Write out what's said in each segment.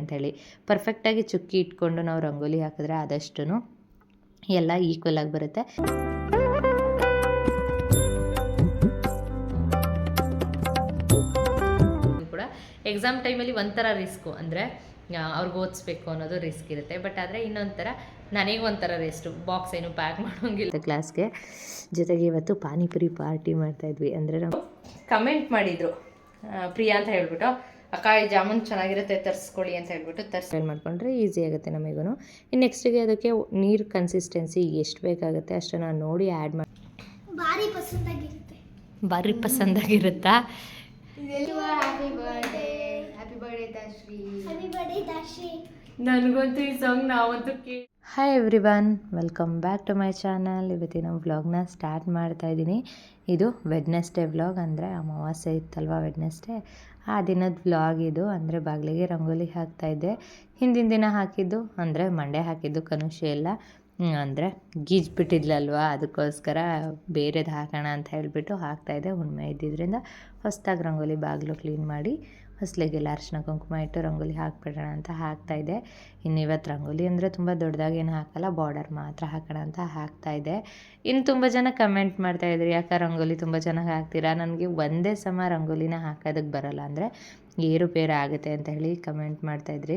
ಅಂತ ಹೇಳಿ ಪರ್ಫೆಕ್ಟಾಗಿ ಚುಕ್ಕಿ ಇಟ್ಕೊಂಡು ನಾವು ರಂಗೋಲಿ ಹಾಕಿದ್ರೆ ಆದಷ್ಟು ಎಲ್ಲ ಈಕ್ವಲ್ ಆಗಿ ಬರುತ್ತೆ. ಕೂಡ ಎಕ್ಸಾಮ್ ಟೈಮಲ್ಲಿ ಒಂಥರ ರಿಸ್ಕು ಅಂದರೆ ಅವ್ರಿಗೆ ಓದಿಸ್ಬೇಕು ಅನ್ನೋದು ರಿಸ್ಕ್ ಇರುತ್ತೆ. ಬಟ್ ಆದರೆ ಇನ್ನೊಂಥರ ನನಗೆ ಒಂಥರ ರೆಸ್ಟು ಬಾಕ್ಸ್ ಏನು ಪ್ಯಾಕ್ ಮಾಡೋಂಗಿಲ್ಲ. ಕ್ಲಾಸ್ಗೆ ಜೊತೆಗೆ ಇವತ್ತು ಪಾನಿಪುರಿ ಪಾರ್ಟಿ ಮಾಡ್ತಾ ಇದ್ವಿ. ಅಂದರೆ ನಾವು ಕಮೆಂಟ್ ಮಾಡಿದರು. ಪ್ರಿಯಾ ಅಂತ ಹೇಳ್ಬಿಟ್ಟು. ಅಕ್ಕ ಈ ಜಾಮೂನ್ ಚೆನ್ನಾಗಿರುತ್ತೆ ತರಿಸ್ಕೊಳ್ಳಿ ಅಂತ ಹೇಳ್ಬಿಟ್ಟು ತರ್ಸಿ ಮಾಡ್ಕೊಂಡ್ರೆ ಈಸಿ ಆಗುತ್ತೆ ನಮಗೂ ಇನ್ನು ನೆಕ್ಸ್ಟಿಗೆ ಅದಕ್ಕೆ ನೀರು ಕನ್ಸಿಸ್ಟೆನ್ಸಿ ಎಷ್ಟು ಬೇಕಾಗುತ್ತೆ ಅಷ್ಟನ್ನು ನೋಡಿ ಆ್ಯಡ್ ಮಾಡಿ ಭಾರಿ ಪಸಂದಾಗಿರುತ್ತೆ. ಭಾರಿ ಪಸಂದಾಗಿರುತ್ತಾ? Happy birthday ದಾಶ್ರೀ. ನನಗಂತೂ ಈ ಸಾಂಗ್ ನಾವಂತೂ ಕೇ hi everyone welcome back to my channel ಇವತ್ತಿನ ವ್ಲಾಗ್ನ ಸ್ಟಾರ್ಟ್ ಮಾಡ್ತಾ ಇದ್ದೀನಿ. ಇದು ವೆಡ್ನೆಸ್ಡೇ ವ್ಲಾಗ್ ಅಂದರೆ ಅಮಾವಾಸ್ಯೆ ಇತ್ತಲ್ವಾ ವೆಡ್ನೆಸ್ಡೇ ಆ ದಿನದ ವ್ಲಾಗ್ ಇದು. ಅಂದರೆ ಬಾಗಿಲಿಗೆ ರಂಗೋಲಿ ಹಾಕ್ತಾಯಿದ್ದೆ ಹಿಂದಿನ ದಿನ ಹಾಕಿದ್ದು ಅಂದರೆ ಮಂಡೆ ಹಾಕಿದ್ದು ಕನುಷ್ಯ ಎಲ್ಲ. ಅಂದರೆ ಗೀಜ್ಬಿಟ್ಟಿದ್ಲಲ್ವಾ? ಅದಕ್ಕೋಸ್ಕರ ಬೇರೆದು ಹಾಕೋಣ ಅಂತ ಹೇಳಿಬಿಟ್ಟು ಹಾಕ್ತಾಯಿದ್ದೆ ಹುಣ್ಣಿಮೆ ಇದ್ದಿದ್ದರಿಂದ ಹೊಸ್ದಾಗಿ ರಂಗೋಲಿ ಬಾಗಿಲು ಕ್ಲೀನ್ ಮಾಡಿ ಹೊಸ್ಲಿಗೆಲ್ಲ ಅರಿಶಿನ ಕುಂಕುಮ ಇಟ್ಟು ರಂಗೋಲಿ ಹಾಕ್ಬಿಡೋಣ ಅಂತ ಹಾಕ್ತಾಯಿದ್ದೆ ಇನ್ನು ಇವತ್ತು ರಂಗೋಲಿ ಅಂದರೆ ತುಂಬ ದೊಡ್ಡದಾಗಿ ಏನು ಹಾಕಲ್ಲ ಬಾರ್ಡರ್ ಮಾತ್ರ ಹಾಕೋಣ ಅಂತ ಹಾಕ್ತಾಯಿದ್ದೆ ಇನ್ನು ತುಂಬ ಜನ ಕಮೆಂಟ್ ಮಾಡ್ತಾಯಿದ್ರಿ ಯಾಕೆ ರಂಗೋಲಿ ತುಂಬ ಚೆನ್ನಾಗಿ ಹಾಕ್ತೀರಾ? ನನಗೆ ಒಂದೇ ಸಮ ರಂಗೋಲಿನ ಹಾಕೋದಕ್ಕೆ ಬರಲ್ಲ ಅಂದರೆ ಏರುಪೇರು ಆಗುತ್ತೆ ಅಂತ ಹೇಳಿ ಕಮೆಂಟ್ ಮಾಡ್ತಾಯಿದ್ರಿ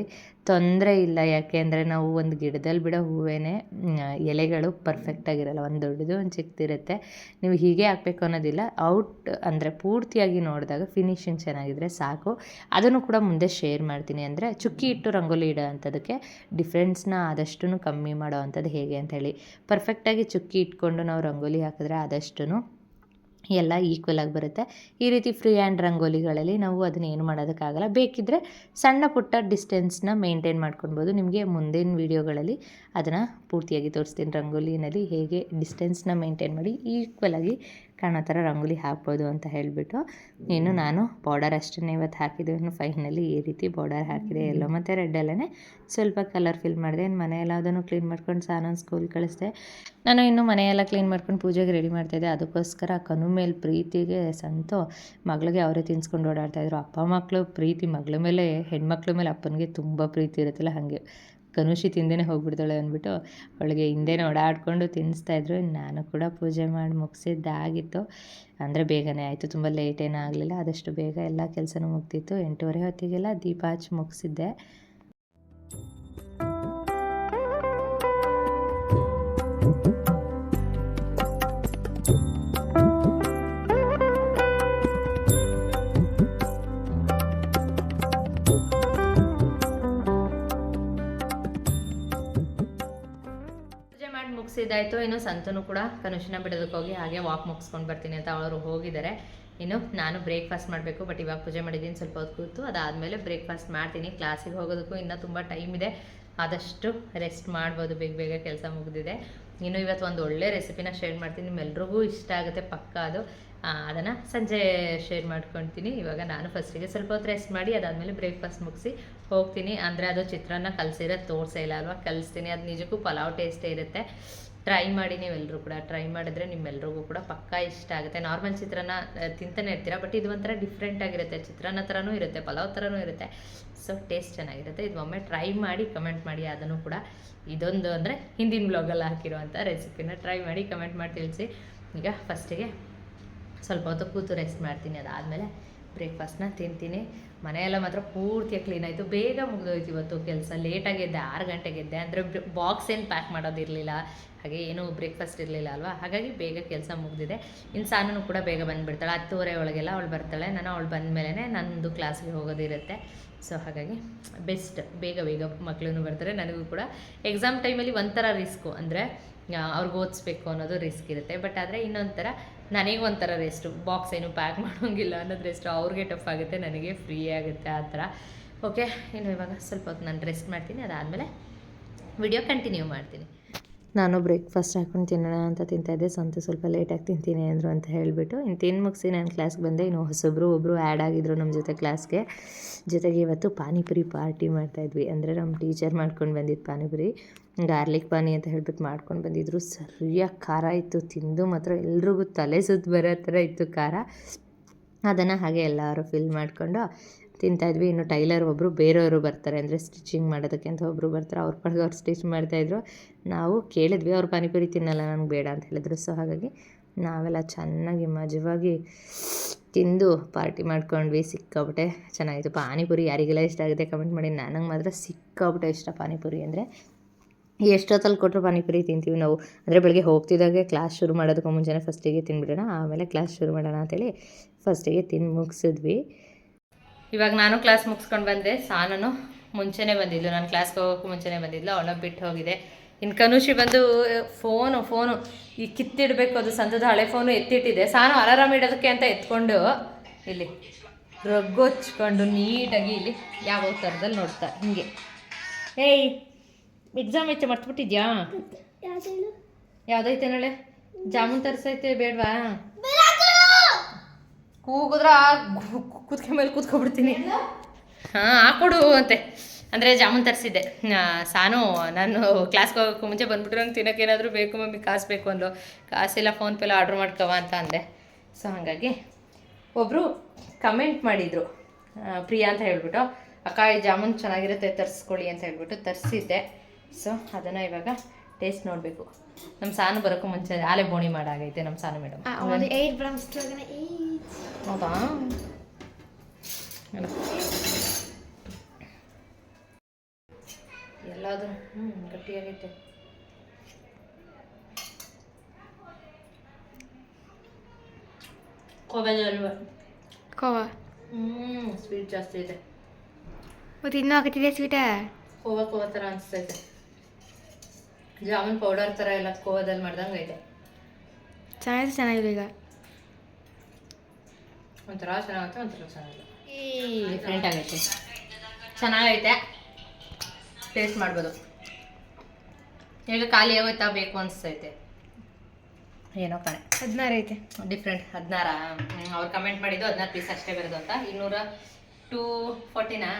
ತೊಂದರೆ ಇಲ್ಲ ಯಾಕೆ ಅಂದರೆ ನಾವು ಒಂದು ಗಿಡದಲ್ಲಿ ಬಿಡೋ ಹೂವೇನೆ ಎಲೆಗಳು ಪರ್ಫೆಕ್ಟಾಗಿರಲ್ಲ ಒಂದು ದೊಡ್ಡದು, ಒಂದು ಚಿಕ್ಕದಿರುತ್ತೆ. ನೀವು ಹೀಗೆ ಹಾಕ್ಬೇಕು ಅನ್ನೋದಿಲ್ಲ. ಔಟ್ ಅಂದರೆ ಪೂರ್ತಿಯಾಗಿ ನೋಡಿದಾಗ ಫಿನಿಶಿಂಗ್ ಚೆನ್ನಾಗಿದ್ರೆ ಸಾಕು. ಅದನ್ನು ಕೂಡ ಮುಂದೆ ಶೇರ್ ಮಾಡ್ತೀನಿ ಅಂದರೆ ಚುಕ್ಕಿ ಇಟ್ಟು ರಂಗೋಲಿ ಇಡೋ ಅಂಥದ್ದಕ್ಕೆ ಡಿಫ್ರೆನ್ಸ್ನ ಆದಷ್ಟು ಕಮ್ಮಿ ಮಾಡೋ ಅಂಥದ್ದು ಹೇಗೆ ಅಂತ ಹೇಳಿ. ಪರ್ಫೆಕ್ಟಾಗಿ ಚುಕ್ಕಿ ಇಟ್ಕೊಂಡು ನಾವು ರಂಗೋಲಿ ಹಾಕಿದ್ರೆ ಆದಷ್ಟು ಎಲ್ಲ ಈಕ್ವಲ್ ಆಗಿ ಬರುತ್ತೆ. ಈ ರೀತಿ ಫ್ರೀ ಹ್ಯಾಂಡ್ ರಂಗೋಲಿಗಳಲ್ಲಿ ನಾವು ಅದನ್ನ ಏನು ಮಾಡೋದಕ್ಕಾಗಲ್ಲ. ಬೇಕಿದ್ದರೆ ಸಣ್ಣ ಪುಟ್ಟ ಡಿಸ್ಟೆನ್ಸ್ನ ಮೇಂಟೈನ್ ಮಾಡ್ಕೊಳ್ಬೋದು. ನಿಮಗೆ ಮುಂದಿನ ವೀಡಿಯೋಗಳಲ್ಲಿ ಅದನ್ನು ಪೂರ್ತಿಯಾಗಿ ತೋರಿಸ್ತೀನಿ. ರಂಗೋಲಿನಲ್ಲಿ ಹೇಗೆ ಡಿಸ್ಟೆನ್ಸ್ನ ಮೇಂಟೈನ್ ಮಾಡಿ ಈಕ್ವಲ್ ಆಗಿ ಕಾಣೋ ಥರ ರಂಗೋಲಿ ಹಾಕ್ಬೋದು ಅಂತ ಹೇಳಿಬಿಟ್ಟು ಇನ್ನು ನಾನು ಬಾರ್ಡರ್ ಅಷ್ಟೇ ಇವತ್ತು ಹಾಕಿದ್ದು. ಇನ್ನು ಫೈನಲಿ ಈ ರೀತಿ ಬಾರ್ಡರ್ ಹಾಕಿದೆ. ಎಲ್ಲೋ ಮತ್ತು ರೆಡ್ಡಲ್ಲೇ ಸ್ವಲ್ಪ ಕಲರ್ ಫಿಲ್ ಮಾಡಿದೆ. ಇನ್ನು ಮನೆ ಎಲ್ಲದನ್ನು ಕ್ಲೀನ್ ಮಾಡ್ಕೊಂಡು ಸಾನೊಂದು ಸ್ಕೂಲ್ ಕಳಿಸಿದೆ. ನಾನು ಇನ್ನು ಮನೆಯೆಲ್ಲ ಕ್ಲೀನ್ ಮಾಡ್ಕೊಂಡು ಪೂಜೆಗೆ ರೆಡಿ ಮಾಡ್ತಾಯಿದ್ದೆ ಅದಕ್ಕೋಸ್ಕರ ಕನು ಮೇಲೆ ಪ್ರೀತಿಗೆ ಸಂತು ಮಗಳಿಗೆ ಅವರೇ ತಿನ್ಸ್ಕೊಂಡು ಓಡಾಡ್ತಾಯಿದ್ರು ಅಪ್ಪ ಮಕ್ಕಳು ಪ್ರೀತಿ ಮಗಳ ಮೇಲೆ ಹೆಣ್ಮಕ್ಳ ಮೇಲೆ ಅಪ್ಪನಿಗೆ ತುಂಬ ಪ್ರೀತಿ ಇರುತ್ತಲ್ಲ ಹಾಗೆ. ಕನುಷಿ ತಿಂದೇ ಹೋಗ್ಬಿಡ್ತಾಳೆ ಅಂದ್ಬಿಟ್ಟು ಅವಳಿಗೆ ಹಿಂದೆ ಓಡಾಡಿಕೊಂಡು ತಿನ್ನಿಸ್ತಾಯಿದ್ರು ನಾನು ಕೂಡ ಪೂಜೆ ಮಾಡಿ ಮುಗಿಸಿದ್ದಾಗಿತ್ತು. ಅಂದರೆ ಬೇಗನೆ ಆಯಿತು. ತುಂಬ ಲೇಟ್ ಏನೂ ಆಗಲಿಲ್ಲ. ಆದಷ್ಟು ಬೇಗ ಎಲ್ಲ ಕೆಲಸನೂ ಮುಗ್ದಿತ್ತು. ಎಂಟೂವರೆ ಹೊತ್ತಿಗೆಲ್ಲ ದೀಪ ಹಚ್ಚಿ ಮುಗಿಸಿದ್ದೆ. ಪೂಜೆ ಇದಾಯಿತು. ಇನ್ನು ಸಂತನು ಕೂಡ ಕನುಷನ ಬಿಡೋದಕ್ಕೆ ಹೋಗಿ ಹಾಗೆ ವಾಕ್ ಮುಗಿಸ್ಕೊಂಡು ಬರ್ತೀನಿ ಅಂತ ಅವರು ಹೋಗಿದ್ದಾರೆ ಇನ್ನು ನಾನು ಬ್ರೇಕ್ಫಾಸ್ಟ್ ಮಾಡಬೇಕು ಬಟ್ ಇವಾಗ ಪೂಜೆ ಮಾಡಿದ್ದೀನಿ ಸ್ವಲ್ಪ ಹೊತ್ತು ಕೂತು. ಅದಾದಮೇಲೆ ಬ್ರೇಕ್ಫಾಸ್ಟ್ ಮಾಡ್ತೀನಿ. ಕ್ಲಾಸಿಗೆ ಹೋಗೋದಕ್ಕೂ ಇನ್ನೂ ತುಂಬ ಟೈಮ್ ಇದೆ. ಆದಷ್ಟು ರೆಸ್ಟ್ ಮಾಡ್ಬೋದು. ಬೇಗ ಬೇಗ ಕೆಲಸ ಮುಗಿದಿದೆ. ಇನ್ನು ಇವತ್ತು ಒಂದು ಒಳ್ಳೆ ರೆಸಿಪಿನ ಶೇರ್ ಮಾಡ್ತೀನಿ. ನಿಮ್ಮೆಲ್ರಿಗೂ ಇಷ್ಟ ಆಗುತ್ತೆ ಪಕ್ಕ ಅದು. ಅದನ್ನು ಸಂಜೆ ಶೇರ್ ಮಾಡ್ಕೊತೀನಿ. ಇವಾಗ ನಾನು ಫಸ್ಟಿಗೆ ಸ್ವಲ್ಪ ಹೊತ್ತು ರೆಸ್ಟ್ ಮಾಡಿ, ಅದಾದಮೇಲೆ ಬ್ರೇಕ್ಫಾಸ್ಟ್ ಮುಗಿಸಿ ಹೋಗ್ತೀನಿ. ಅಂದರೆ ಅದು ಚಿತ್ರಾನ್ನ ಕಲಸಿರೋದು ತೋರಿಸೇ ಇಲ್ಲ ಅಲ್ವಾ? ಕಲಿಸ್ತೀನಿ. ಅದು ನಿಜಕ್ಕೂ ಪಲಾವ್ ಟೇಸ್ಟೇ ಇರುತ್ತೆ. ಟ್ರೈ ಮಾಡಿ ನೀವೆಲ್ಲರೂ ಕೂಡ ಟ್ರೈ ಮಾಡಿದ್ರೆ ನಿಮ್ಮೆಲ್ರಿಗೂ ಕೂಡ ಪಕ್ಕಾ ಇಷ್ಟ ಆಗುತ್ತೆ. ನಾರ್ಮಲ್ ಚಿತ್ರಾನ್ನ ತಿಂತಾನೆ ಇರ್ತೀರಾ ಬಟ್ ಇದು ಒಂಥರ ಡಿಫ್ರೆಂಟ್ ಆಗಿರುತ್ತೆ. ಚಿತ್ರಾನ್ನ ಥರನೂ ಇರುತ್ತೆ, ಪಲಾವ್ ಥರನೂ ಇರುತ್ತೆ. ಸೊ ಟೇಸ್ಟ್ ಚೆನ್ನಾಗಿರುತ್ತೆ. ಇದು ಒಮ್ಮೆ ಟ್ರೈ ಮಾಡಿ ಕಮೆಂಟ್ ಮಾಡಿ, ಅದನ್ನು ಕೂಡ ಇದೊಂದು ಅಂದರೆ ಹಿಂದಿನ ಬ್ಲಾಗಲ್ಲಿ ಹಾಕಿರುವಂಥ ರೆಸಿಪಿನ ಟ್ರೈ ಮಾಡಿ ಕಮೆಂಟ್ ಮಾಡಿ ತಿಳಿಸಿ. ಈಗ ಫಸ್ಟಿಗೆ ಸ್ವಲ್ಪ ಹೊತ್ತು ಕೂತು ರೆಸ್ಟ್ ಮಾಡ್ತೀನಿ. ಅದಾದಮೇಲೆ ಬ್ರೇಕ್ಫಾಸ್ಟ್ನ ತಿಂತೀನಿ. ಮನೆಯೆಲ್ಲ ಮಾತ್ರ ಪೂರ್ತಿಯಾಗಿ ಕ್ಲೀನ್ ಆಯಿತು. ಬೇಗ ಮುಗಿದೋಯ್ತು ಇವತ್ತು ಕೆಲಸ. ಲೇಟಾಗಿ ಎದ್ದೆ ಆರು ಗಂಟೆಗೆ ಎದ್ದೆ. ಅಂದರೆ ಬಾಕ್ಸ್ ಏನು ಪ್ಯಾಕ್ ಮಾಡೋದಿರಲಿಲ್ಲ ಹಾಗೆ ಏನೂ ಬ್ರೇಕ್ಫಾಸ್ಟ್ ಇರಲಿಲ್ಲ ಅಲ್ವಾ? ಹಾಗಾಗಿ ಬೇಗ ಕೆಲಸ ಮುಗಿದಿದೆ. ಇನ್ನು ಸಾನೂ ಕೂಡ ಬೇಗ ಬಂದುಬಿಡ್ತಾಳೆ. ಹತ್ತುವರೆ ಒಳಗೆಲ್ಲ ಅವಳು ಬರ್ತಾಳೆ. ನಾನು ಅವಳು ಬಂದ ಮೇಲೆ ನಂದು ಕ್ಲಾಸ್ಗೆ ಹೋಗೋದಿರುತ್ತೆ. ಸೊ ಹಾಗಾಗಿ ಬೆಸ್ಟ್ ಬೇಗ ಬೇಗ ಮಕ್ಕಳೂ ಬರ್ತಾರೆ. ನನಗೂ ಕೂಡ ಎಕ್ಸಾಮ್ ಟೈಮಲ್ಲಿ ಒಂಥರ ರಿಸ್ಕು ಅಂದರೆ ಅವ್ರಿಗೆ ಓದಿಸ್ಬೇಕು ಅನ್ನೋದು ರಿಸ್ಕ್ ಇರುತ್ತೆ. ಬಟ್ ಆದರೆ ಇನ್ನೊಂಥರ ನನಗೆ ಒಂಥರ ರೆಸ್ಟು ಬಾಕ್ಸ್ ಏನು ಪ್ಯಾಕ್ ಮಾಡೋಂಗಿಲ್ಲ ಅನ್ನೋದು ರೆಸ್ಟು ಅವ್ರಿಗೆ ಟಫ್ ಆಗುತ್ತೆ, ನನಗೆ ಫ್ರೀ ಆಗುತ್ತೆ ಆ ಥರ. ಓಕೆ ಇನ್ನು ಇವಾಗ ಸ್ವಲ್ಪ ಹೊತ್ತು ನಾನು ರೆಸ್ಟ್ ಮಾಡ್ತೀನಿ, ಅದಾದಮೇಲೆ ವಿಡಿಯೋ ಕಂಟಿನ್ಯೂ ಮಾಡ್ತೀನಿ. ನಾನು ಬ್ರೇಕ್ಫಾಸ್ಟ್ ಹಾಕೊಂಡು ತಿನ್ನೋಣ ಅಂತ ತಿಂತಾಯಿದ್ದೆ ಸಂತೆ ಸ್ವಲ್ಪ ಲೇಟಾಗಿ ತಿಂತೀನಿ ಅಂದರು ಅಂತ ಹೇಳಿಬಿಟ್ಟು, ಇನ್ನು ತಿನ್ ಮುಗಿಸಿ ನಾನು ಕ್ಲಾಸ್ಗೆ ಬಂದೆ, ಇನ್ನು ಹೊಸೊಬ್ಬರು ಒಬ್ಬರು ಆ್ಯಡ್ ಆಗಿದ್ರು ನಮ್ಮ ಜೊತೆ ಕ್ಲಾಸ್ಗೆ ಜೊತೆಗೆ ಇವತ್ತು ಪಾನಿಪುರಿ ಪಾರ್ಟಿ ಮಾಡ್ತಾಯಿದ್ವಿ ಅಂದರೆ ನಮ್ಮ ಟೀಚರ್ ಮಾಡ್ಕೊಂಡು ಬಂದಿದ್ದು ಪಾನಿಪುರಿ. ಗಾರ್ಲಿಕ್ ಪಾನಿ ಅಂತ ಹೇಳ್ಬಿಟ್ಟು ಮಾಡ್ಕೊಂಡು ಬಂದಿದ್ರು. ಸರಿಯಾಗಿ ಖಾರ ಇತ್ತು. ತಿಂದು ಮಾತ್ರ ಎಲ್ರಿಗೂ ತಲೆ ಸುತ್ತು ಬರೋ ಥರ ಇತ್ತು ಖಾರ. ಅದನ್ನು ಹಾಗೆ ಎಲ್ಲರೂ ಫಿಲ್ ಮಾಡಿಕೊಂಡು ತಿಂತಾಯಿದ್ವಿ ಇನ್ನು ಟೈಲರ್ ಒಬ್ಬರು ಬೇರೆಯವರು ಬರ್ತಾರೆ. ಅಂದರೆ ಸ್ಟಿಚಿಂಗ್ ಮಾಡೋದಕ್ಕೆ ಅಂತ ಒಬ್ಬರು ಬರ್ತಾರೆ. ಅವ್ರ ಪಾಡಿಗೆ ಅವ್ರು ಸ್ಟಿಚ್ ಮಾಡ್ತಾಯಿದ್ರು ನಾವು ಕೇಳಿದ್ವಿ, ಅವ್ರು ಪಾನಿಪುರಿ ತಿನ್ನಲ್ಲ ನನಗೆ ಬೇಡ ಅಂತ ಹೇಳಿದ್ರು. ಸೊ ಹಾಗಾಗಿ ನಾವೆಲ್ಲ ಚೆನ್ನಾಗಿ ಮಜವಾಗಿ ತಿಂದು ಪಾರ್ಟಿ ಮಾಡ್ಕೊಂಡ್ವಿ. ಸಿಕ್ಕಾಬಿಟ್ಟೆ ಚೆನ್ನಾಗಿತ್ತು. ಪಾನಿಪುರಿ ಯಾರಿಗೆಲ್ಲ ಇಷ್ಟ ಆಗಿದೆ ಕಮೆಂಟ್ ಮಾಡಿ. ನನಗೆ ಮಾತ್ರ ಸಿಕ್ಕಾಬಿಟ್ಟೆ ಇಷ್ಟ ಪಾನಿಪುರಿ ಅಂದರೆ ಎಷ್ಟೊತ್ತಲ್ಲಿ ಕೊಟ್ಟರು ಪಾನಿಪುರಿ ತಿಂತೀವಿ ನಾವು. ಅಂದರೆ ಬೆಳಗ್ಗೆ ಹೋಗ್ತಿದ್ದಾಗೆ ಕ್ಲಾಸ್ ಶುರು ಮಾಡೋದಕ್ಕೂ ಮುಂಚೆನೇ ಫಸ್ಟಿಗೆ ತಿನ್ಬಿಡೋಣ, ಆಮೇಲೆ ಕ್ಲಾಸ್ ಶುರು ಮಾಡೋಣ ಅಂತೇಳಿ ಫಸ್ಟಿಗೆ ತಿಂದು ಮುಗಿಸಿದ್ವಿ. ಇವಾಗ ನಾನು ಕ್ಲಾಸ್ ಮುಗಿಸ್ಕೊಂಡು ಬಂದೆ ಸಾನನು ಮುಂಚೆನೇ ಬಂದಿದ್ಲು, ನಾನು ಕ್ಲಾಸ್ಗೆ ಹೋಗೋಕ್ಕೂ ಮುಂಚೆನೇ ಬಂದಿದ್ಲು, ಅವಳ ಬಿಟ್ಟು ಹೋಗಿದೆ. ಇನ್ನು ಕನುಷಿ ಬಂದು ಫೋನು ಫೋನು ಈ ಕಿತ್ತಿಡಬೇಕು, ಅದು ಸಂತದ ಹಳೆ ಫೋನು ಎತ್ತಿಟ್ಟಿದೆ. ಸಾನು ಅಲಾರಾಮ್ ಇಡೋದಕ್ಕೆ ಅಂತ ಎತ್ಕೊಂಡು ಇಲ್ಲಿ ರಗ್ಗೊಚ್ಕೊಂಡು ನೀಟಾಗಿ ಇಲ್ಲಿ ಯಾವ ಥರದಲ್ಲಿ ನೋಡ್ತಾ, ಹಿಂಗೆ. ಏಯ್ ಎಕ್ಸಾಮ್ ಐತೆ ಮರ್ತ್ಬಿಟ್ಟಿದ್ಯಾ? ಯಾವ್ದೈತೆ ನಾಳೆ ಜಾಮೂನ್ ತರಿಸೈತೆ ಬೇಡವಾ? ಕೂಗಿದ್ರ ಕುತ್ಕೆ ಮೇಲೆ ಕೂತ್ಕೊಬಿಡ್ತೀನಿ. ಹಾಂ ಹಾಕೊಡು ಅಂತೆ. ಅಂದರೆ ಜಾಮೂನ್ ತರಿಸಿದ್ದೆ. ಸಾನು ನಾನು ಕ್ಲಾಸ್ಗೆ ಹೋಗೋಕ್ಕೂ ಮುಂಚೆ ಬಂದ್ಬಿಟ್ರೆ ನಂಗೆ ತಿನ್ನೋಕೆ ಏನಾದರೂ ಬೇಕು ಮಮ್ಮಿ ಕಾಸು ಬೇಕು ಅಂದು ಕಾಸಿಲ್ಲ ಫೋನ್ಪೇಲ ಆರ್ಡ್ರ್ ಮಾಡ್ಕವ ಅಂತ ಅಂದೆ. ಸೊ ಹಾಗಾಗಿ ಒಬ್ಬರು ಕಮೆಂಟ್ ಮಾಡಿದರು. ಪ್ರಿಯಾ ಅಂತ ಹೇಳ್ಬಿಟ್ಟು ಅಕ್ಕ ಈ ಜಾಮೂನ್ ಚೆನ್ನಾಗಿರುತ್ತೆ ತರಿಸ್ಕೊಳ್ಳಿ ಅಂತ ಹೇಳ್ಬಿಟ್ಟು ತರಿಸಿದ್ದೆ. ಸೊ ಅದನ್ನು ಇವಾಗ ಟೇಸ್ಟ್ ನೋಡಬೇಕು. ನಮ್ಮ ಸಾನು ಬರೋಕ್ಕೂ ಮುಂಚೆ ಆಲೆ ಬೋಣಿ ಮಾಡಾಗೈತೆ ನಮ್ಮ ಸಾನು ಮೇಡಮ್. ಹೌದಾ? ಎಲ್ಲಾದರೂ ಹ್ಞೂ ಗಟ್ಟಿಯಾಗೈತೆ. ಅಲ್ವಾ? ಕೋವ. ಹ್ಞೂ ಸ್ವೀಟ್ ಜಾಸ್ತಿ ಇದೆ ಮತ್ತೆ ಇನ್ನೂ ಹಾಕತ್ತಿದೆ ಸ್ವೀಟ ಕೋವಾ ಕೋವಾ ಥರ ಅನಿಸ್ತೈತೆ. ಜಾಮೂನ್ ಪೌಡರ್ ಥರ ಎಲ್ಲ ಕೋವದಲ್ಲಿ ಮಾಡ್ದಂಗೆ ಐತೆ. ಚೆನ್ನಾಗಿದೆ ಚೆನ್ನಾಗಿದೆ ಈಗ. ಒಂಥರ ಚೆನ್ನಾಗುತ್ತೆ ಒಂಥರ ಚೆನ್ನಾಗಿಲ್ಲ. ಡಿಫ್ರೆಂಟ್ ಆಗೈತೆ. ಚೆನ್ನಾಗೈತೆ. ಟೇಸ್ಟ್ ಮಾಡ್ಬೋದು. ಈಗ ಖಾಲಿ ಯಾವತ್ತಾ ಬೇಕು ಅನಿಸ್ತೈತೆ. ಏನೋ ಕಣೆ. ಹದಿನಾರು ಐತೆ. ಡಿಫ್ರೆಂಟ್ ಹದಿನಾರ. ಅವ್ರು ಕಮೆಂಟ್ ಮಾಡಿದ್ದು ಹದಿನಾರು ಪೀಸ್ ಅಷ್ಟೇ ಬರೋದು ಅಂತ. ಇನ್ನೂರ ಟೂ ಫೋರ್ಟಿನಾ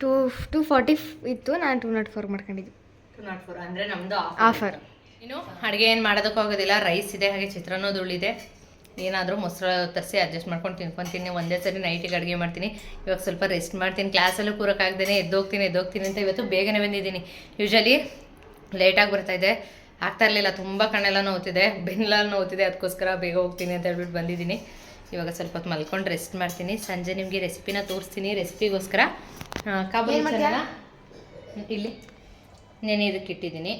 ಟೂ ಟೂ ಫಾರ್ಟಿ ಇತ್ತು ನಾನು ಟೂ ನಾಟ್ ಫೋರ್ ಮಾಡ್ಕೊಂಡಿದ್ದು. ನಾಟ್ ಫೋರ್ ಅಂದರೆ ನಮ್ಮದು ಆಫರ್ ಇನ್ನು ಅಡುಗೆ ಏನು ಮಾಡೋದಕ್ಕೆ ಆಗೋದಿಲ್ಲ ರೈಸ್ ಇದೆ ಹಾಗೆ ಚಿತ್ರಾನ್ನೋದು ಉಳಿದೆ ಏನಾದರೂ ಮೊಸರು ತರಿಸಿ ಅಡ್ಜಸ್ಟ್ ಮಾಡ್ಕೊಂಡು ತಿನ್ಕೊತೀನಿ ಒಂದೇ ಸರಿ ನೈಟಿಗೆ ಅಡುಗೆ ಮಾಡ್ತೀನಿ. ಇವಾಗ ಸ್ವಲ್ಪ ರೆಸ್ಟ್ ಮಾಡ್ತೀನಿ. ಕ್ಲಾಸಲ್ಲೂ ಕೂರೋಕ್ಕಾಗ್ದೇ ಎದ್ದೋಗ್ತೀನಿ ಎದ್ದೋಗ್ತೀನಿ ಅಂತ ಇವತ್ತು ಬೇಗನೆ ಬಂದಿದ್ದೀನಿ. ಯೂಶ್ವಲಿ ಲೇಟಾಗಿ ಬರ್ತಾಯಿದೆ ಆಗ್ತಾ ಇರಲಿಲ್ಲ ತುಂಬ ಕಣ್ಣೆಲ್ಲ ನೋವುತ್ತಿದೆ ಬೆನ್ನೆಲ್ಲ ನೋವುತ್ತಿದೆ ಅದಕ್ಕೋಸ್ಕರ ಬೇಗ ಹೋಗ್ತೀನಿ ಅಂತ ಹೇಳ್ಬಿಟ್ಟು ಬಂದಿದ್ದೀನಿ. ಇವಾಗ ಸ್ವಲ್ಪ ಹೊತ್ತು ಮಲ್ಕೊಂಡು ರೆಸ್ಟ್ ಮಾಡ್ತೀನಿ. ಸಂಜೆ ನಿಮಗೆ ರೆಸಿಪಿನ ತೋರಿಸ್ತೀನಿ. ರೆಸಿಪಿಗೋಸ್ಕರ ಕಾಬೂಲಿ ಏನ್ ಇಲ್ಲಿ. ನೆನೆ ಇದಕ್ಕೆ ಇಟ್ಟಿದ್ದೀನಿ.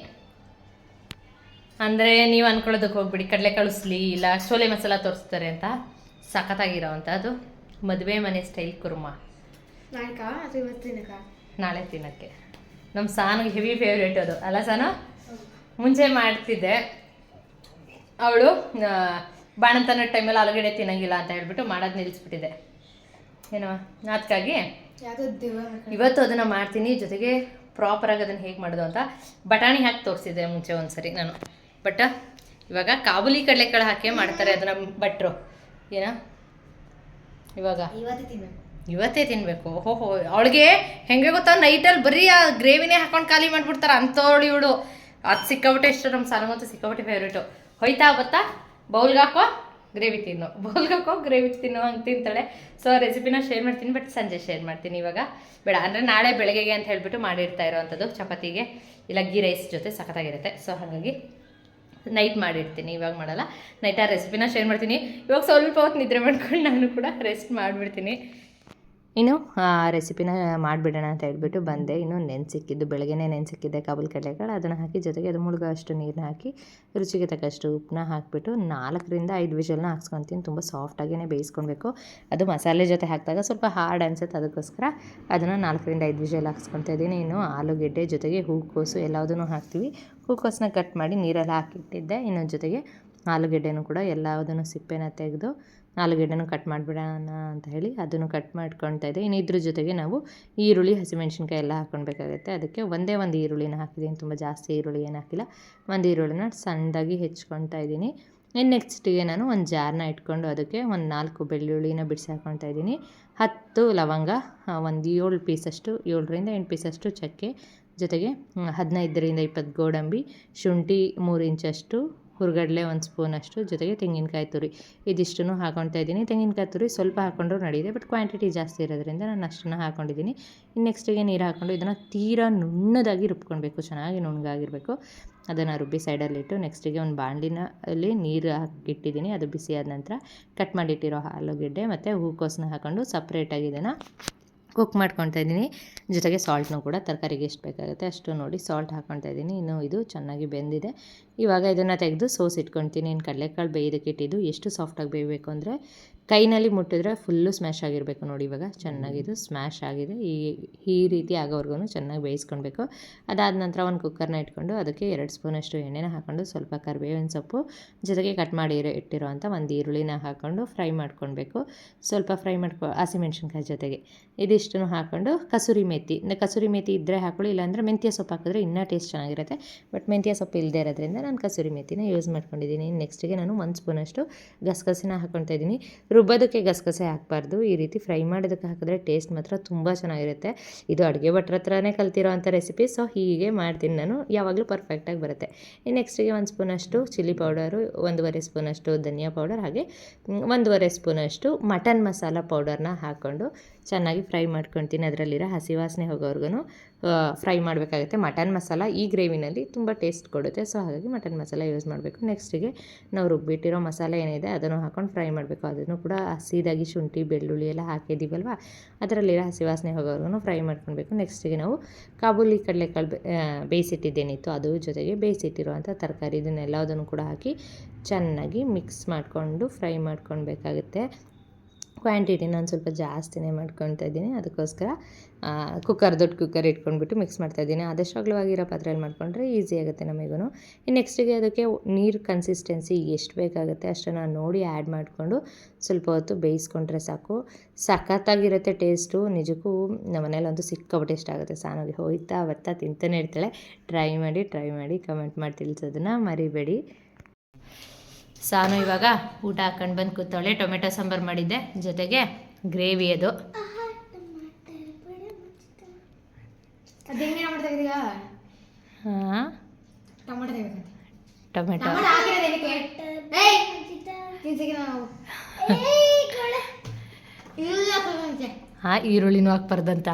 ಅಂದರೆ ನೀವು ಅಂದ್ಕೊಳ್ಳೋದಕ್ಕೆ ಹೋಗ್ಬಿಡಿ ಕಡಲೆ ಕಳಿಸ್ಲಿ ಇಲ್ಲ ಶೋಲೆ ಮಸಾಲ ತೋರಿಸ್ತಾರೆ ಅಂತ. ಸಖತ್ತಾಗಿರೋ ಅದು ಮದುವೆ ಮನೆ ಸ್ಟೈಲ್ ಕುರ್ಮ. ನಾಳೆ ತಿನ್ನೋಕ್ಕೆ ನಮ್ಮ ಸಾನಿಗೆ ಹೆವಿ ಫೇವ್ರೇಟ್ ಅದು. ಅಲ್ಲ ಸಾನು? ಮುಂಚೆ ಮಾಡ್ತಿದ್ದೆ. ಅವಳು ಬಾಣಂತನ ಟೈಮಲ್ಲಿ ಆಲೂಗಡ್ಡೆ ತಿನ್ನಂಗಿಲ್ಲ ಅಂತ ಹೇಳ್ಬಿಟ್ಟು ಮಾಡೋದು ನಿಲ್ಲಿಸ್ಬಿಟ್ಟಿದೆ ಏನೋ ಅದಕ್ಕಾಗಿ ಇವತ್ತು ಅದನ್ನು ಮಾಡ್ತೀನಿ. ಜೊತೆಗೆ ಪ್ರಾಪರಾಗಿ ಅದನ್ನು ಹೇಗೆ ಮಾಡೋದು ಅಂತ ಬಟಾಣಿ ಹಾಕಿ ತೋರಿಸಿದ್ದೆ ಮುಂಚೆ ಒಂದ್ಸರಿ ನಾನು. ಬಟ್ ಇವಾಗ ಕಾಬುಲಿ ಕಡಲೆಕಾಳು ಹಾಕಿ ಮಾಡ್ತಾರೆ ಅದನ್ನು ಭಟ್ರು. ಏನ? ಇವಾಗ? ಇವತ್ತೇ ತಿನ್ನಬೇಕು ಹೋ ಓಹೋ ಅವಳಿಗೆ ಹೆಂಗೆ ಗೊತ್ತಾ? ನೈಟಲ್ಲಿ ಬರೀ ಆ ಗ್ರೇವಿನೇ ಹಾಕೊಂಡು ಖಾಲಿ ಮಾಡಿಬಿಡ್ತಾರೆ ಅಂಥವಳು ಇವಳು. ಅದು ಸಿಕ್ಕಾಬಿಟ್ಟೆ ಇಷ್ಟ ನಮ್ಮ ಸಾಲಮಂತೂ ಸಿಕ್ಕಾಬಿಟ್ಟೆ ಫೇವ್ರೇಟು ಹೋಯ್ತಾ ಬತ್ತಾ ಬೌಲ್ಗೆ ಹಾಕೋ? ಗ್ರೇವಿ ತಿನ್ನು. ಬೋಲ್ಗಕ್ಕೋ ಗ್ರೇವಿ ತಿನ್ನು ಹಂಗೆ ತಿಂತಾಳೆ. ಸೊ ರೆಸಿಪಿನ ಶೇರ್ ಮಾಡ್ತೀನಿ ಬಟ್ ಸಂಜೆ ಶೇರ್ ಮಾಡ್ತೀನಿ ಇವಾಗ. ಬೇಡ, ಅಂದರೆ ನಾಳೆ ಬೆಳಗ್ಗೆಗೆ ಅಂತ ಹೇಳಿಬಿಟ್ಟು ಮಾಡಿರ್ತಾ ಇರೋವಂಥದ್ದು ಚಪಾತಿಗೆ. ಇಲ್ಲ ಗೀ ರೈಸ್ ಜೊತೆ ಸಖತ್ತಾಗಿರುತ್ತೆ. ಸೊ ಹಾಗಾಗಿ ನೈಟ್ ಮಾಡಿರ್ತೀನಿ, ಇವಾಗ ಮಾಡಲ್ಲ. ನೈಟ್ ಆ ರೆಸಿಪಿನ ಶೇರ್ ಮಾಡ್ತೀನಿ. ಇವಾಗ ಸ್ವಲ್ಪ ಹೊತ್ತು ನಿದ್ರೆ ಮಾಡ್ಕೊಂಡು ನಾನು ಕೂಡ ರೆಸ್ಟ್ ಮಾಡಿಬಿಡ್ತೀನಿ. ಇನ್ನು, ಆ ರೆಸಿಪಿನ ಮಾಡಿಬಿಡೋಣ ಅಂತ ಹೇಳ್ಬಿಟ್ಟು ಬಂದೆ. ಇನ್ನು ನೆನೆಸಿಕ್ಕಿದ್ದು, ಬೆಳಗ್ಗೆನೇ ನೆನೆಸಿಕ್ಕಿದ್ದೆ ಕಾಬೂಲ್ ಕಡಲೆಕಾಳು ಅದನ್ನು ಹಾಕಿ, ಜೊತೆಗೆ ಅದು ಮುಳುಗೋ ಅಷ್ಟು ನೀರನ್ನ ಹಾಕಿ, ರುಚಿಗೆ ತಕ್ಕಷ್ಟು ಉಪ್ಪನ್ನ ಹಾಕಿಬಿಟ್ಟು ನಾಲ್ಕರಿಂದ ಐದು ವಿಷಲ್ನ ಹಾಕ್ಸ್ಕೊತೀನಿ. ತುಂಬ ಸಾಫ್ಟಾಗಿಯೇ ಬೇಯಿಸ್ಕೊಳ್ಬೇಕು. ಅದು ಮಸಾಲೆ ಜೊತೆ ಹಾಕಿದಾಗ ಸ್ವಲ್ಪ ಹಾರ್ಡ್ ಅನ್ಸುತ್ತೆ ಅದಕ್ಕೋಸ್ಕರ. ಅದನ್ನು ನಾಲ್ಕರಿಂದ ಐದು ವಿಷಲ್ ಹಾಕ್ಸ್ಕೊತಾ ಇದ್ದೀನಿ. ಇನ್ನು ಆಲೂಗೆಡ್ಡೆ, ಜೊತೆಗೆ ಹೂಕೋಸು ಎಲ್ಲದನ್ನು ಹಾಕ್ತೀವಿ. ಹೂಕೋಸನ್ನ ಕಟ್ ಮಾಡಿ ನೀರಲ್ಲಿ ಹಾಕಿಟ್ಟಿದ್ದೆ. ಇನ್ನು ಜೊತೆಗೆ ಆಲೂಗೆಡ್ಡೆನೂ ಕೂಡ ಎಲ್ಲದನ್ನು ಸಿಪ್ಪೆನ ತೆಗೆದು ಆಲೂಗೆಡ್ಡೆನೂ ಕಟ್ ಮಾಡಿಬಿಡೋಣ ಅಂತ ಹೇಳಿ ಅದನ್ನು ಕಟ್ ಮಾಡ್ಕೊಳ್ತಾ ಇದ್ದೆ. ಇನ್ನು ಇದ್ರ ಜೊತೆಗೆ ನಾವು ಈರುಳ್ಳಿ, ಹಸಿಮೆಣ್ಸಿನ್ಕಾಯಿ ಎಲ್ಲ ಹಾಕ್ಕೊಳ್ಬೇಕಾಗುತ್ತೆ. ಅದಕ್ಕೆ ಒಂದೇ ಒಂದು ಈರುಳ್ಳಿನ ಹಾಕಿದ್ದೀನಿ. ತುಂಬ ಜಾಸ್ತಿ ಈರುಳ್ಳಿ ಏನು ಹಾಕಿಲ್ಲ. ಒಂದು ಈರುಳ್ಳಿನ ಸಣ್ಣದಾಗಿ ಹೆಚ್ಕೊಳ್ತಾ ಇದ್ದೀನಿ. ಇನ್ನು ನೆಕ್ಸ್ಟಿಗೆ ನಾನು ಒಂದು ಜಾರ್ನ ಇಟ್ಕೊಂಡು ಅದಕ್ಕೆ ಒಂದು ನಾಲ್ಕು ಬೆಳ್ಳುಳ್ಳಿನ ಬಿಡಿಸಿ ಹಾಕ್ಕೊಳ್ತಾ ಇದ್ದೀನಿ. ಹತ್ತು ಲವಂಗ, ಒಂದು ಏಳು ಪೀಸಷ್ಟು, ಏಳರಿಂದ ಎಂಟು ಪೀಸಷ್ಟು ಚಕ್ಕೆ ಜೊತೆಗೆ ಹದಿನೈದರಿಂದ ಇಪ್ಪತ್ತು ಗೋಡಂಬಿ, ಶುಂಠಿ ಮೂರು ಇಂಚಷ್ಟು ಹುರ್ಗಡ್ಲೆ ಒಂದು ಸ್ಪೂನಷ್ಟು ಜೊತೆಗೆ ತೆಂಗಿನಕಾಯಿ ತುರಿ. ಇದಿಷ್ಟನ್ನು ಹಾಕೊಳ್ತಾ ಇದ್ದೀನಿ. ತೆಂಗಿನಕಾಯಿ ತುರಿ ಸ್ವಲ್ಪ ಹಾಕೊಂಡ್ರು ನಡೆಯಿದೆ ಬಟ್ ಕ್ವಾಂಟಿಟಿ ಜಾಸ್ತಿ ಇರೋದ್ರಿಂದ ನಾನು ಅಷ್ಟನ್ನು ಹಾಕೊಂಡಿದ್ದೀನಿ. ಇನ್ನು ನೆಕ್ಸ್ಟಿಗೆ ನೀರು ಹಾಕ್ಕೊಂಡು ಇದನ್ನು ತೀರಾ ನುಣ್ಣದಾಗಿ ರುಬ್ಕೊಳ್ಬೇಕು, ಚೆನ್ನಾಗಿ ನುಣ್ಣಗಾಗಿರಬೇಕು. ಅದನ್ನು ರುಬ್ಬಿ ಸೈಡಲ್ಲಿಟ್ಟು ನೆಕ್ಸ್ಟಿಗೆ ಒಂದು ಬಾಣಲಿನಲ್ಲಿ ನೀರು ಹಾಕಿಟ್ಟಿದ್ದೀನಿ, ಅದು ಬಿಸಿ ಆದ ನಂತರ. ಕಟ್ ಮಾಡಿಟ್ಟಿರೋ ಆಲೂಗೆಡ್ಡೆ ಮತ್ತು ಹೂಕೋಸನ್ನ ಹಾಕೊಂಡು ಸಪ್ರೇಟಾಗಿ ಇದನ್ನು ಕುಕ್ ಮಾಡ್ಕೊತಾ ಇದ್ದೀನಿ. ಜೊತೆಗೆ ಸಾಲ್ಟ್ನೂ ಕೂಡ ತರಕಾರಿಗೆ ಎಷ್ಟು ಬೇಕಾಗುತ್ತೆ ಅಷ್ಟು ನೋಡಿ ಸಾಲ್ಟ್ ಹಾಕ್ಕೊತಾ ಇದ್ದೀನಿ. ಇನ್ನು ಇದು ಚೆನ್ನಾಗಿ ಬೆಂದಿದೆ. ಇವಾಗ ಇದನ್ನು ತೆಗೆದು ಸೋಸ್ ಇಟ್ಕೊಳ್ತೀನಿ. ಇನ್ನು ಕಡಲೆಕಾಳು ಬೇಯೋದಕ್ಕೆ ಇಟ್ಟಿದ್ದು ಎಷ್ಟು ಸಾಫ್ಟಾಗಿ ಬೇಯಬೇಕು ಅಂದರೆ ಕೈನಲ್ಲಿ ಮುಟ್ಟಿದ್ರೆ ಫುಲ್ಲು ಸ್ಮ್ಯಾಶ್ ಆಗಿರಬೇಕು ನೋಡಿ ಇವಾಗ. ಚೆನ್ನಾಗಿದು ಸ್ಮ್ಯಾಶ್ ಆಗಿದೆ. ಈ ಈ ರೀತಿ ಆಗೋವರೆಗೂ ಚೆನ್ನಾಗಿ ಬೇಯಿಸ್ಕೊಳ್ಬೇಕು. ಅದಾದ ನಂತರ ಒಂದು ಕುಕ್ಕರ್ನ ಇಟ್ಕೊಂಡು ಅದಕ್ಕೆ ಎರಡು ಸ್ಪೂನಷ್ಟು ಎಣ್ಣೆನ ಹಾಕ್ಕೊಂಡು ಸ್ವಲ್ಪ ಕರಿಬೇವಿನ ಸೊಪ್ಪು ಜೊತೆಗೆ ಕಟ್ ಮಾಡಿ ಇರೋ ಇಟ್ಟಿರೋ ಅಂಥ ಒಂದು ಈರುಳ್ಳಿನ ಹಾಕ್ಕೊಂಡು ಫ್ರೈ ಮಾಡ್ಕೊಳ್ಬೇಕು. ಸ್ವಲ್ಪ ಫ್ರೈ ಮಾಡ್ಕೊ ಹಸಿಮೆಣ್ಸಿನ್ಕಾಯಿ ಜೊತೆಗೆ. ಇದಿಷ್ಟನ್ನು ಹಾಕ್ಕೊಂಡು ಕಸೂರಿ ಮೇಥಿ ನ- ಕಸೂರಿ ಮೇಥಿ ಇದ್ದರೆ ಹಾಕೊಳ್ಳಿ ಇಲ್ಲಾಂದರೆ ಮೆಂತ್ಯ ಸೊಪ್ಪು ಹಾಕಿದ್ರೆ ಇನ್ನೂ ಟೇಸ್ಟ್ ಚೆನ್ನಾಗಿರುತ್ತೆ. ಬಟ್ ಮೆಂತ್ಯ ಸೊಪ್ಪು ಇಲ್ಲದೆ ಇರೋದ್ರಿಂದ ನಾನು ಕಸೂರಿ ಮೇಥಿನ ಯೂಸ್ ಮಾಡ್ಕೊಂಡಿದ್ದೀನಿ. ನೆಕ್ಸ್ಟಿಗೆ ನಾನು ಒಂದು ಸ್ಪೂನಷ್ಟು ಗಸಗಸಿನ ಹಾಕ್ಕೊಳ್ತಾ ಇದ್ದೀನಿ. ರುಬ್ಬೋದಕ್ಕೆ ಗಸಗಸೆ ಹಾಕಬಾರ್ದು. ಈ ರೀತಿ ಫ್ರೈ ಮಾಡೋದಕ್ಕೆ ಹಾಕಿದ್ರೆ ಟೇಸ್ಟ್ ಮಾತ್ರ ತುಂಬ ಚೆನ್ನಾಗಿರುತ್ತೆ. ಇದು ಅಡುಗೆ ಭಟ್ರ ಹತ್ರನೇ ಕಲ್ತಿರೋ ಅಂಥ ರೆಸಿಪಿ ಸೊ ಹೀಗೆ ಮಾಡ್ತೀನಿ ನಾನು. ಯಾವಾಗಲೂ ಪರ್ಫೆಕ್ಟಾಗಿ ಬರುತ್ತೆ. ನೆಕ್ಸ್ಟಿಗೆ ಒಂದು ಸ್ಪೂನಷ್ಟು ಚಿಲ್ಲಿ ಪೌಡರು ಒಂದೂವರೆ ಸ್ಪೂನಷ್ಟು ಧನಿಯಾ ಪೌಡರ್ ಹಾಗೆ ಒಂದೂವರೆ ಸ್ಪೂನಷ್ಟು ಮಟನ್ ಮಸಾಲ ಪೌಡರ್ನ ಹಾಕ್ಕೊಂಡು ಚೆನ್ನಾಗಿ ಫ್ರೈ ಮಾಡ್ಕೊಳ್ತೀನಿ ಅದರಲ್ಲಿರೋ ಹಸಿ ವಾಸನೆ ಹೋಗೋವರೆಗೂ ಫ್ರೈ ಮಾಡಬೇಕಾಗುತ್ತೆ. ಮಟನ್ ಮಸಾಲ ಈ ಗ್ರೇವಿನಲ್ಲಿ ತುಂಬ ಟೇಸ್ಟ್ ಕೊಡುತ್ತೆ. ಸೊ, ಹಾಗಾಗಿ ಮಟನ್ ಮಸಾಲ ಯೂಸ್ ಮಾಡಬೇಕು. ನೆಕ್ಸ್ಟಿಗೆ ನಾವು ರುಬ್ಬಿಟ್ಟಿರೋ ಮಸಾಲೆ ಏನಿದೆ ಅದನ್ನು ಹಾಕೊಂಡು ಫ್ರೈ ಮಾಡಬೇಕು. ಅದನ್ನು ಕೂಡ ಹಸಿದಾಗಿ ಶುಂಠಿ, ಬೆಳ್ಳುಳ್ಳಿ ಎಲ್ಲ ಹಾಕಿದ್ದೀವಲ್ವ? ಅದರಲ್ಲಿರೋ ಹಸಿ ವಾಸನೆ ಹೋಗೋವರೆಗೂ ಫ್ರೈ ಮಾಡ್ಕೊಳ್ಬೇಕು. ನೆಕ್ಸ್ಟಿಗೆ ನಾವು ಕಾಬೂಲಿ ಕಡಲೆಕಾಳು ಬೇಯಿಸಿಟ್ಟಿದ್ದೇನಿತ್ತು ಅದು ಜೊತೆಗೆ ಬೇಯಿಸಿಟ್ಟಿರುವಂಥ ತರಕಾರಿ ಇದನ್ನೆಲ್ಲದನ್ನು ಕೂಡ ಹಾಕಿ ಚೆನ್ನಾಗಿ ಮಿಕ್ಸ್ ಮಾಡಿಕೊಂಡು ಫ್ರೈ ಮಾಡ್ಕೊಳ್ಬೇಕಾಗುತ್ತೆ. ಕ್ವಾಂಟಿಟಿನ ನಾನು ಸ್ವಲ್ಪ ಜಾಸ್ತಿನೇ ಮಾಡ್ಕೊತಾ ಇದ್ದೀನಿ. ಅದಕ್ಕೋಸ್ಕರ ಕುಕ್ಕರ್ ದೊಡ್ಡ ಕುಕ್ಕರ್ ಇಟ್ಕೊಂಡ್ಬಿಟ್ಟು ಮಿಕ್ಸ್ ಮಾಡ್ತಾ ಇದ್ದೀನಿ. ಆದಷ್ಟು ಅಗಲವಾಗಿರೋ ಪಾತ್ರೆಯಲ್ಲಿ ಮಾಡಿಕೊಂಡ್ರೆ ಈಸಿ ಆಗುತ್ತೆ ನಮಗೂ ಇನ್ನು ನೆಕ್ಸ್ಟಿಗೆ ಅದಕ್ಕೆ ನೀರು ಕನ್ಸಿಸ್ಟೆನ್ಸಿ ಎಷ್ಟು ಬೇಕಾಗುತ್ತೆ ಅಷ್ಟನ್ನು ನೋಡಿ ಆ್ಯಡ್ ಮಾಡಿಕೊಂಡು ಸ್ವಲ್ಪ ಹೊತ್ತು ಬೇಯಿಸ್ಕೊಂಡ್ರೆ ಸಾಕು. ಸಖತ್ತಾಗಿರುತ್ತೆ ಟೇಸ್ಟು ನಿಜಕ್ಕೂ ನಮ್ಮ ಮನೇಲಂತೂ ಸಿಕ್ಕಾಪಟ್ಟೆ ಇಷ್ಟ ಆಗುತ್ತೆ. ಸಾನಿಗೆ ಹೋಯ್ತಾ ಬರ್ತಾ ತಿಂತಾನೆ ಇರ್ತಾಳೆ. ಟ್ರೈ ಮಾಡಿ ಟ್ರೈ ಮಾಡಿ ಕಮೆಂಟ್ ಮಾಡಿ ತಿಳಿಸೋದನ್ನು ಮರಿಬೇಡಿ. ಸಾನು ಇವಾಗ ಊಟ ಹಾಕೊಂಡು ಬಂದು ಕೂತವಳೆ ಟೊಮೆಟೊ ಸಾಂಬಾರು ಮಾಡಿದ್ದೆ ಜೊತೆಗೆ ಗ್ರೇವಿ ಅದು ಟೊಮೆಟೊ. ಹಾಂ ಈರುಳ್ಳಿನೂ ಹಾಕ್ಬಾರ್ದಂತ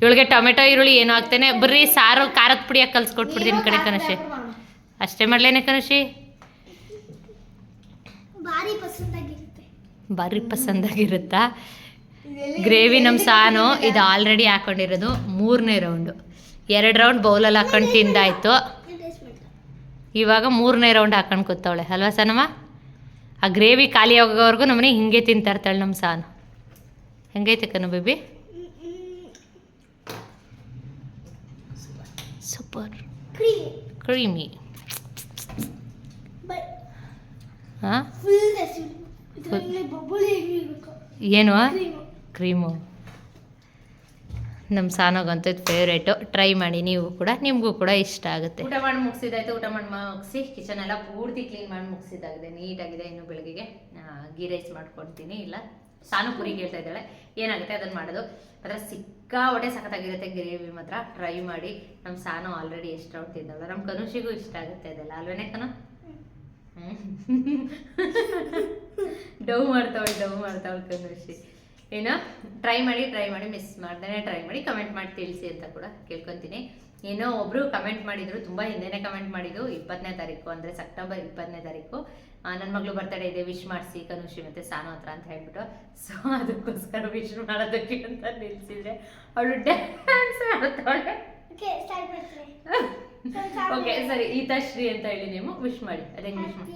ಇವಳಿಗೆ ಟೊಮೆಟೊ ಈರುಳ್ಳಿ ಏನು ಹಾಕ್ತೇನೆ ಬರ್ರಿ ಸಾರು ಖಾರದ ಪುಡಿಯಾಗಿ ಕಲ್ಸ್ಕೊಟ್ಬಿಡ್ತೀನಿ ಕಡೆ ಕನಶಿ ಅಷ್ಟೇ ಮಾಡ್ಲೇನೆ ಕನಶಿ ಭಾರಿ ಪಸಂದಾಗಿರುತ್ತೆ. ಭಾರಿ ಪಸಂದಾಗಿರುತ್ತಾ? ಗ್ರೇವಿ ನಮ್ಮ ಸಾನು ಇದು ಆಲ್ರೆಡಿ ಹಾಕೊಂಡಿರೋದು ಮೂರನೇ ರೌಂಡು. ಎರಡು ರೌಂಡ್ ಬೌಲಲ್ಲಿ ಹಾಕೊಂಡು ತಿಂದಾಯ್ತು. ಇವಾಗ ಮೂರನೇ ರೌಂಡ್ ಹಾಕೊಂಡು ಕೂತವಳೆ ಅಲ್ವಾ ಸನಮ್ಮ? ಆ ಗ್ರೇವಿ ಖಾಲಿ ಆಗೋವರೆಗೂ ನಮ್ಮನೆ ಹಿಂಗೆ ತಿಂತಾ ಇರ್ತಾಳೆ ನಮ್ಮ ಸಾನು. ಹೆಂಗೈತೆ ಕನು ಬೇಬಿ? ಸೂಪರ್. ಕ್ರೀಮಿ ಹಾಂ? ಏನು? ಕ್ರೀಮು. ನಮ್ಮ ಸಾನಾಗಂತೂ ಫೇವ್ರೇಟು ಟ್ರೈ ಮಾಡಿ ನೀವು ಕೂಡ, ನಿಮಗೂ ಕೂಡ ಇಷ್ಟ ಆಗುತ್ತೆ. ಊಟ ಮಾಡಿ ಮುಗಿಸಿದಾಯ್ತು ಊಟ ಮಾಡಿ ಮುಗಿಸಿ ಕಿಚನ್ ಎಲ್ಲ ಪೂರ್ತಿ ಕ್ಲೀನ್ ಮಾಡಿ ಮುಗಿಸಿದಾಗಿದೆ ನೀಟಾಗಿದೆ ಇನ್ನು ಬೆಳಗ್ಗೆಗೆ ಗೀ ರೈಸ್ ಮಾಡ್ಕೊಡ್ತೀನಿ, ಇಲ್ಲ. ಸಾನು ಪುರಿ ಕೇಳ್ತಾ ಇದ್ದಾಳೆ, ಏನಾಗುತ್ತೆ ಅದನ್ನು ಮಾಡೋದು. ಅದರ ಸಿಕ್ಕಾಪಟ್ಟೆ ಸಖತ್ತಾಗಿರುತ್ತೆ ಗ್ರೇವಿ ಮಾತ್ರ. ಟ್ರೈ ಮಾಡಿ, ನಮ್ಮ ಸಾನು ಆಲ್ರೆಡಿ ಎಷ್ಟು ಔಟ್ ತಿಂದವಳು ನಮ್ಮ ಕನುಷಿಗೂ ಇಷ್ಟ ಆಗುತ್ತೆ ಅದೆಲ್ಲ, ಅಲ್ವೇನೆ ಕನು? ಡವ್ ಮಾಡ್ತಾವಳಿ ಡವ್ ಮಾಡ್ತಾವಳಿ ಕನುಷಿ ಏನೋ ಟ್ರೈ ಮಾಡಿ ಟ್ರೈ ಮಾಡಿ ಮಿಸ್ ಮಾಡ್ದೇ ಟ್ರೈ ಮಾಡಿ ಕಮೆಂಟ್ ಮಾಡಿ ತಿಳಿಸಿ ಅಂತ ಕೂಡ ಕೇಳ್ಕೊತೀನಿ. ಏನೋ ಒಬ್ರು ಕಮೆಂಟ್ ಮಾಡಿದ್ರು, ತುಂಬಾ ಹಿಂದೆನೆ ಕಮೆಂಟ್ ಮಾಡಿದ್ದು ಇಪ್ಪತ್ತನೇ ತಾರೀಕು ಅಂದ್ರೆ ಸೆಪ್ಟೆಂಬರ್ ಇಪ್ಪತ್ತನೇ ತಾರೀಕು. ನನ್ನ ಮಗಳು ಬರ್ತಡೇ ಇದೆ ವಿಶ್ ಮಾಡಿಸಿ ಕನುಷಿ ಮತ್ತು ಸಾನು ಹತ್ರ ಅಂತ ಹೇಳ್ಬಿಟ್ಟು. ಸೊ ಅದಕ್ಕೋಸ್ಕರ ವಿಶ್ ಮಾಡೋದಕ್ಕೆ ಅಂತ ನಿಲ್ಸಿದ್ರೆ, ಅವಳು ಡ್ಯಾನ್ಸ್ ಮಾಡ್ತಾಳೆ. ಓಕೆ ಸರಿ ಈತಾಶ್ರೀ ಅಂತ ಹೇಳಿ ನೀವು ವಿಶ್ ಮಾಡಿ ಅದೇ ವಿಶ್ ಮಾಡಿ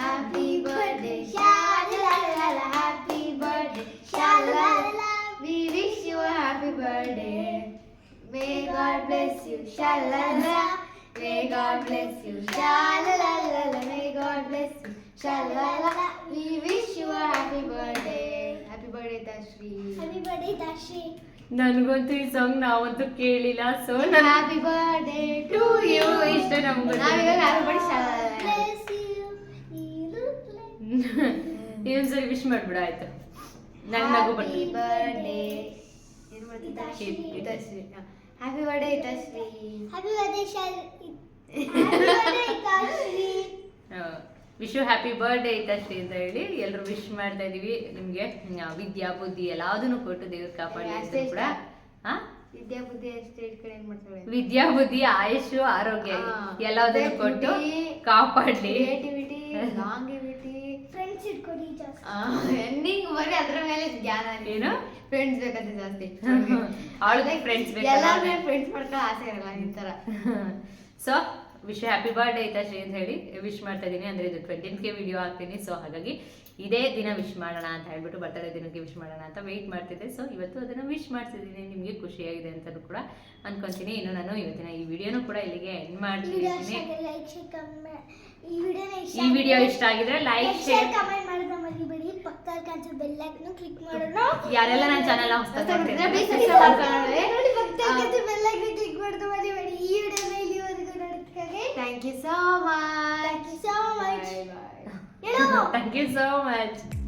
Happy birthday, sha-la-la-la-la. Happy birthday, sha-la-la-la. We wish you a happy birthday. May God bless you, sha-la-la. May God bless you, sha-la-la-la-la. May God bless you, sha-la-la-la. We wish you a happy birthday. Happy birthday, Tashri. Happy birthday, Tashri. ನನಗಂತೂ ಈ song ನಾವಂತೂ ಕೇಳಿಲ್ಲ. So so happy birthday to you ಇಷ್ಟ ನಮಗಂತೂ ನಾವೆಲ್ಲಾ ನಾವು ಬಡಿಸಾಳ ಪ್ರೀಸ್ ಯು ಇರು ಪ್ಲೀಸ್ ಇನ್ಜರ್ ವಿಶ್ ಮಾಡ್ಬಿಡಾಯ್ತು ನನಗಂತೂ ಬರ್ತಡೇ ಇರು ಹ್ಯಾಪಿ बर्थडे ಇತಾಸ್ವಿ ಹ್ಯಾಪಿ बर्थडे ಶಾಲ್ ವಿಶ್ ಯು ಹ್ಯಾಪಿ ಬರ್ಡೇ ಇದ್ದಷ್ಟೇ ಅಂತ ಹೇಳಿ ಎಲ್ಲರೂ ವಿಶ್ ಮಾಡ್ತಾ ಇದೀವಿ. ನಿಮ್ಗೆ ವಿದ್ಯಾ ಬುದ್ಧಿ ಎಲ್ಲಾದನ್ನು ಕೊಟ್ಟು ದೇವ್ರ ಕಾಪಾಡಿ ಅಂತ ಕೂಡ. ಹಾ ವಿದ್ಯಾ ಬುದ್ಧಿ ವಿದ್ಯಾ ಬುದ್ಧಿ ಆಯುಷು ಆರೋಗ್ಯ ಎಲ್ಲಾದನ್ನು ಕೊಟ್ಟು ಕಾಪಾಡ್ಲಿ. ಕ್ರಿಯೇಟಿವಿಟಿ ಲಾಂಗಿವಿಟಿ ಫ್ರೆಂಡ್ಸ್ ಇಟ್ಕೊಡಿ ಜಾಸ್ತಿ. ಎಂಡಿಂಗ್ ಬರೀ ಅದ್ರ ಮೇಲೆ ಜ್ಞಾನ ಏನು? ಫ್ರೆಂಡ್ಸ್ ಬೇಕಂತ ಜಾಸ್ತಿ. ಅವಳಿಗೆ ಫ್ರೆಂಡ್ಸ್ ಎಲ್ಲಾರ್ನೇ ಫ್ರೆಂಡ್ಸ್ ಮಾಡ್ಕೊಳ್ಳೋ ಆಸೆ ಇರಲ್ಲ ತರ. ಸೊ ವಿಶ್ ಹ್ಯಾಪಿ ಬರ್ಡೇ ಇತ್ತಷ್ಟೇ ಅಂತ ಹೇಳಿ ವಿಶ್ ಮಾಡ್ತಾ ಇದ್ದೀನಿ ಅಂದ್ರೆ ಇದು ಟ್ವೆಂಟೀನ್ ಕೆ ವಿಡಿಯೋ ಹಾಕ್ತೀನಿ. ಸೊ ಹಾಗಾಗಿ ಇದೇ ದಿನ ವಿಶ್ ಮಾಡೋಣ ಅಂತ ಹೇಳ್ಬಿಟ್ಟು ಬರ್ತಡೇ ದಿನಕ್ಕೆ ವಿಶ್ ಮಾಡೋಣ ಅಂತ ವೆಯ್ಟ್ ಮಾಡ್ತಿದ್ದೆ. ಸೊ ಇವತ್ತು ಅದನ್ನು ವಿಶ್ ಮಾಡ್ತಿದ್ದೀನಿ. ನಿಮಗೆ ಖುಷಿಯಾಗಿದೆ ಅಂತಲೂ ಕೂಡ ಅನ್ಕೊಂತೀನಿ. ಇನ್ನು ನಾನು ಇವತ್ತಿನ ಈ ವಿಡಿಯೋನು ಕೂಡ ಇಲ್ಲಿಗೆ ಎಂಡ್ ವಿಡಿಯೋ ಮಾಡ್ತಿದ್ದೀನಿ ಶೇರ್ ಈ ವಿಡಿಯೋ ಇಷ್ಟ ಆಗಿದ್ರೆ ಲೈಕ್ ಶೇರ್ ಕಮೆಂಟ್ ಮಾಡೋದನ್ನ ಮರಿಬೇಡಿ. ಪಕ್ಕದ ಕಾಣಿಸೋ ಬೆಲ್ ಐಕನ್ ಕ್ಲಿಕ್ ಮಾಡೋಣ. ಯಾರೆಲ್ಲ ನನ್ನ ಚಾನಲ್ Please ಹೊಸ ನೋಡಿ ಕಾಣಿಸೋ ಬೆಲ್ ಐಕನ್ ಕ್ಲಿಕ್ ಮಾಡೋದು ಮರಿಬೇಡಿ. ಈ ಇಲ್ಲಿವರೆಗೂ Thank you so much. Thank you so much. Bye bye. You know. Thank you so much.